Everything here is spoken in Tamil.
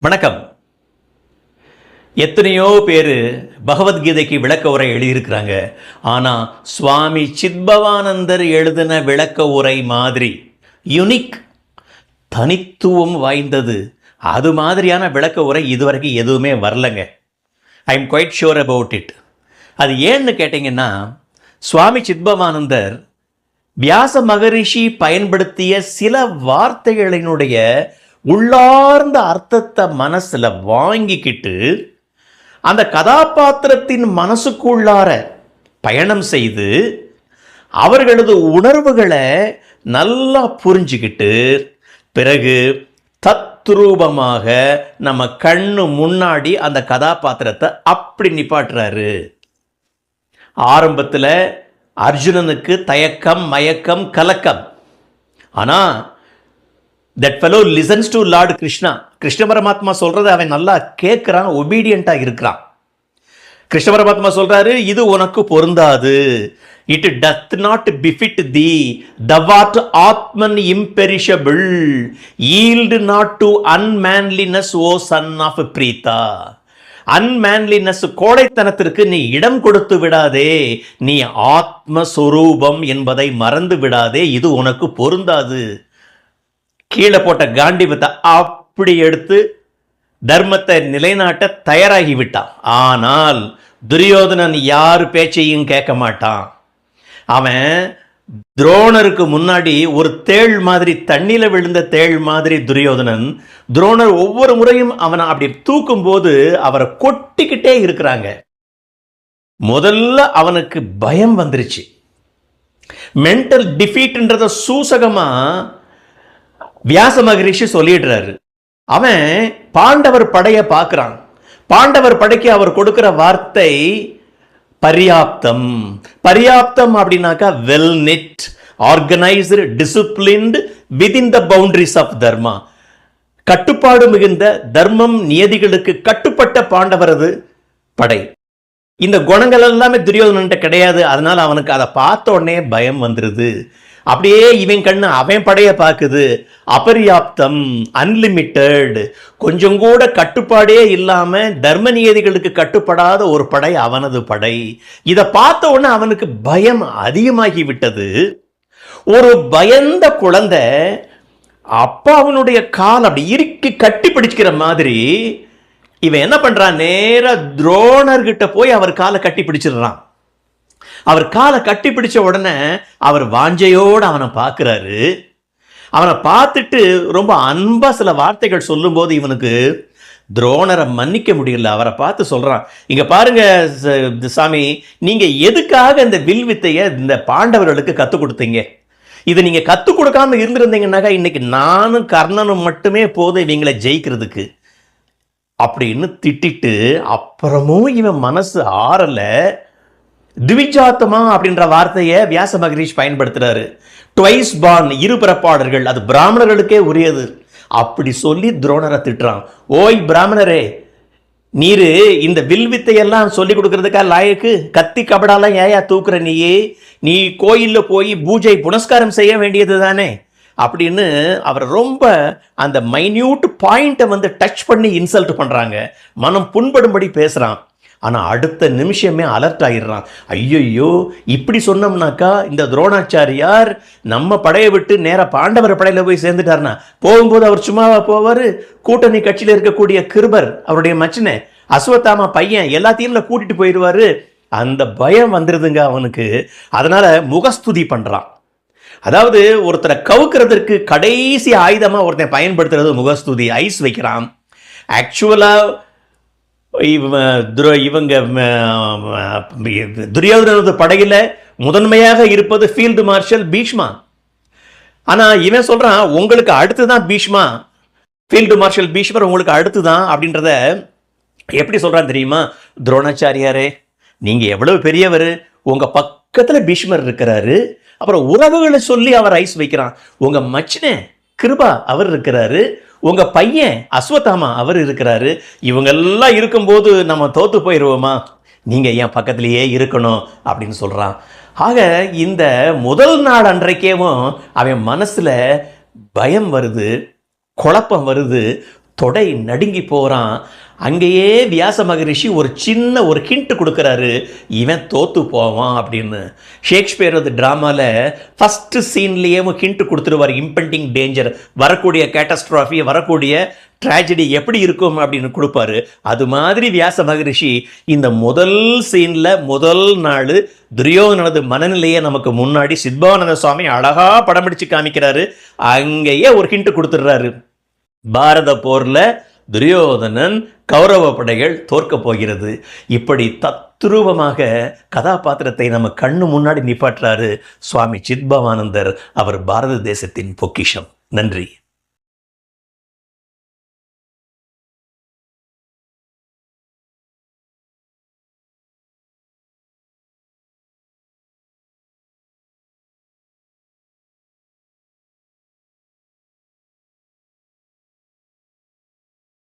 வணக்கம். எத்தனையோ பேர் பகவத்கீதைக்கு விளக்க உரை எழுதியிருக்கிறாங்க. ஆனால் சுவாமி சித்பவானந்தர் எழுதின விளக்க உரை மாதிரி யுனிக் தனித்துவம் வாய்ந்தது. அது மாதிரியான விளக்க உரை இதுவரைக்கும் எதுவுமே வரலங்க. I am quite sure about it அது ஏன்னு கேட்டிங்கன்னா சுவாமி சித்பவானந்தர் வியாச மகரிஷி பயன்படுத்திய சில வார்த்தைகளினுடைய உள்ளார்ந்த அர்த்தத்தை மனசில் வாங்கிக்கிட்டு அந்த கதாபாத்திரத்தின் மனசுக்குள்ளார பயணம் செய்து அவர்களது உணர்வுகளை நல்லா புரிஞ்சுக்கிட்டு பிறகு தத்ரூபமாக நம்ம கண்ணு முன்னாடி அந்த கதாபாத்திரத்தை அப்படி நிப்பாட்டுறாரு. ஆரம்பத்தில் அர்ஜுனனுக்கு தயக்கம் மயக்கம் கலக்கம். ஆனால் that fellow listens to lord Krishna Krishna பரமாத்மா சொல்றதை அவன் நல்லா கேட்குறான் ஒபீடியண்ட்டாக இருக்கிறான். கிருஷ்ண பரமாத்மா சொல்றாரு இது உனக்கு பொருந்தாது. It doth not befit thee தவாட் Atman imperishable yield not to unmanliness O son of Pritha unmanliness கோடைத்தனத்திற்கு நீ இடம் கொடுத்து விடாதே. நீ ஆத்மஸ்வரூபம் என்பதை மறந்து விடாதே. இது உனக்கு பொருந்தாது. கீழே போட்ட காண்டிபத்தை அப்படி எடுத்து தர்மத்தை நிலைநாட்ட தயாராகி விட்டான். ஆனால் துரியோதனன் யார் பேச்சையும் கேட்க மாட்டான். அவன் துரோணருக்கு முன்னாடி ஒரு தேள் மாதிரி தண்ணியில் விழுந்த தேள் மாதிரி துரியோதனன் துரோணர் ஒவ்வொரு முறையும் அவனை அப்படி தூக்கும் போது அவரை கொட்டிக்கிட்டே இருக்கிறாங்க. முதல்ல அவனுக்கு பயம் வந்துருச்சு. மென்டல் டிஃபீட்ன்றத சூசகமாக வியாச மகரிஷி சொல்லிடுறாரு. அவன் பாண்டவர் படைய பார்க்குறான். பாண்டவர் படைக்கு அவர் கொடுக்கிற வார்த்தை பரியாப்தம். பரியாப்தம் அப்படின்னாக்கா well knit organised disciplined within the boundaries of dharma கட்டுப்பாடு மிகுந்த தர்மம் நியதிகளுக்கு கட்டுப்பட்ட பாண்டவரது படை. இந்த குணங்கள் எல்லாமே துரியோதனன்ட்ட கிடையாது. அதனால அவனுக்கு அதை பார்த்த உடனே பயம் வந்துடுது அப்படியே இவன் கண்ணு அவன் படைய பார்க்குது. அபர்யாப்தம் அன்லிமிட்டெட் கொஞ்சம் கூட கட்டுப்பாடே இல்லாமல் தர்ம நியதிகளுக்கு கட்டுப்படாத ஒரு படை அவனது படை. இதை பார்த்த உடனே அவனுக்கு பயம் அதிகமாகி விட்டது ஒரு பயந்த குழந்தை அப்பாவனுடைய கால் அப்படி இறுக்கி கட்டி பிடிச்சிக்கிற மாதிரி இவன் என்ன பண்றான்? நேர துரோணர்கிட்ட போய் அவர் காலை கட்டி பிடிச்சிடுறான். அவர் காலை கட்டி பிடிச்ச உடனே அவர் வாஞ்சையோடு அவனை பார்க்குறாரு. அவனை பார்த்துட்டு ரொம்ப அன்பா சில வார்த்தைகள் சொல்லும்போது இவனுக்கு துரோணரை மன்னிக்க முடியல. அவரை பார்த்து சொல்றான் இங்க பாருங்க சாமி நீங்க எதுக்காக இந்த வில் வித்தையை இந்த பாண்டவர்களுக்கு கற்றுக் கொடுத்தீங்க? இதை நீங்க கற்றுக் கொடுக்காம இருந்திருந்தீங்கன்னாக்கா இன்னைக்கு நானும் கர்ணனும் மட்டுமே போதும் இவங்களை ஜெயிக்கிறதுக்கு. அப்படின்னு திட்டிட்டு அப்புறமும் இவன் மனசு ஆறலை. திவிஜாத்தமா அப்படின்ற வார்த்தையை வியாச மகரிஷ் பயன்படுத்துறாரு. ட்வைஸ் பான் இரு பிறப்பாளர்கள் அது பிராமணர்களுக்கே உரியது. அப்படி சொல்லி துரோணரை திட்டுறான். ஓய் பிராமணரே நீரு இந்த வில் வித்தையெல்லாம் சொல்லி கொடுக்கறதுக்கா லாயக்கு? கத்தி கபடாலாம் ஏயா தூக்குற நீயே? நீ கோயிலில் போய் பூஜை புனஸ்காரம் செய்ய வேண்டியது தானே அப்படின்னு அவர் ரொம்ப அந்த மைன்யூட் பாயிண்ட்டை வந்து டச் பண்ணி இன்சல்ட் பண்ணுறாங்க மனம் புண்படும்படி பேசுகிறான் ஆனால் அடுத்த நிமிஷமே அலர்ட் ஆயிடுறான். ஐயையோ இப்படி சொன்னோம்னாக்கா இந்த துரோணாச்சாரியார் நம்ம படையை விட்டு நேராக பாண்டவர் படையில் போய் சேர்ந்துட்டாருனா போகும்போது அவர் சும்மாவா போவார்? கூட்டணி கட்சியில் இருக்கக்கூடிய கிருபர் அவருடைய மச்சனை அஸ்வத்தாமா பையன் எல்லாத்தையும் கூட்டிகிட்டு போயிடுவாரு. அந்த பயம் வந்துடுதுங்க அவனுக்கு. அதனால் முகஸ்துதி பண்ணுறான் அதாவது ஒருத்தரை கவுக்கிறதுக்கு கடைசி ஆயுதமாக ஒருத்தன் பயன்படுத்துறது முகஸ்துதி ஐஸ் வைக்கிறான். ஆக்சுவலாக இவ- துர- இவங்க துரியோதனது படையில் முதன்மையாக இருப்பது ஃபீல்டு மார்ஷல் பீஷ்மா. ஆனால் இவன் சொல்கிறான் உங்களுக்கு அடுத்துதான் பீஷ்மா. ஃபீல்டு மார்ஷல் பீஷ்மர் உங்களுக்கு அடுத்து தான் அப்படின்றத எப்படி சொல்கிறான் தெரியுமா? துரோணாச்சாரியாரே நீங்கள் எவ்வளவு பெரியவர் உங்கள் பக்கத்தில் பீஷ்மர் இருக்கிறாரு அப்புறம் உறவுகளை சொல்லி அவர் ஐஸ் வைக்கிறான். உங்க மச்சினே கிருபா அவர் இருக்கிறாரு. உங்க பையன் அஸ்வத்தாமா அவர் இருக்கிறாரு. இவங்கெல்லாம் இருக்கும்போது நம்ம தோத்து போயிடுவோமா நீங்க என் பக்கத்திலேயே இருக்கணும் அப்படின்னு சொல்றான். ஆக இந்த முதல் நாள் அன்றைக்கேவும் அவன் மனசுல பயம் வருது குழப்பம் வருது. தொடை நடுங்கி போகிறான் அங்கேயே வியாச மகரிஷி ஒரு சின்ன ஒரு ஹிண்ட் கொடுக்குறாரு. இவன் தோத்து போவான் அப்படின்னு. ஷேக்ஸ்பியரோட ட்ராமாவில் ஃபஸ்ட்டு சீன்லேயே ஹிண்ட் கொடுத்துருவார். இம்பெண்டிங் டேஞ்சர் வரக்கூடிய கேட்டஸ்ட்ராஃபி வரக்கூடிய ட்ராஜடி எப்படி இருக்கும் அப்படின்னு கொடுப்பாரு. அது மாதிரி வியாச மகரிஷி இந்த முதல் சீனில் முதல் நாள் துரியோதனது மனநிலையை நமக்கு முன்னாடி சித்பானந்த சுவாமி அழகாக படம் பிடிச்சு காமிக்கிறாரு. அங்கேயே ஒரு ஹிண்ட் கொடுத்துடுறாரு. பாரத போர்ல துரியோதனன் கௌரவ படைகள் தோற்கப் போகிறது. இப்படி தத்ரூபமாக கதாபாத்திரத்தை நம்ம கண்ணு முன்னாடி நிப்பாட்டுறாரு சுவாமி சித்பவானந்தர் அவர் பாரத தேசத்தின் பொக்கிஷம். நன்றி.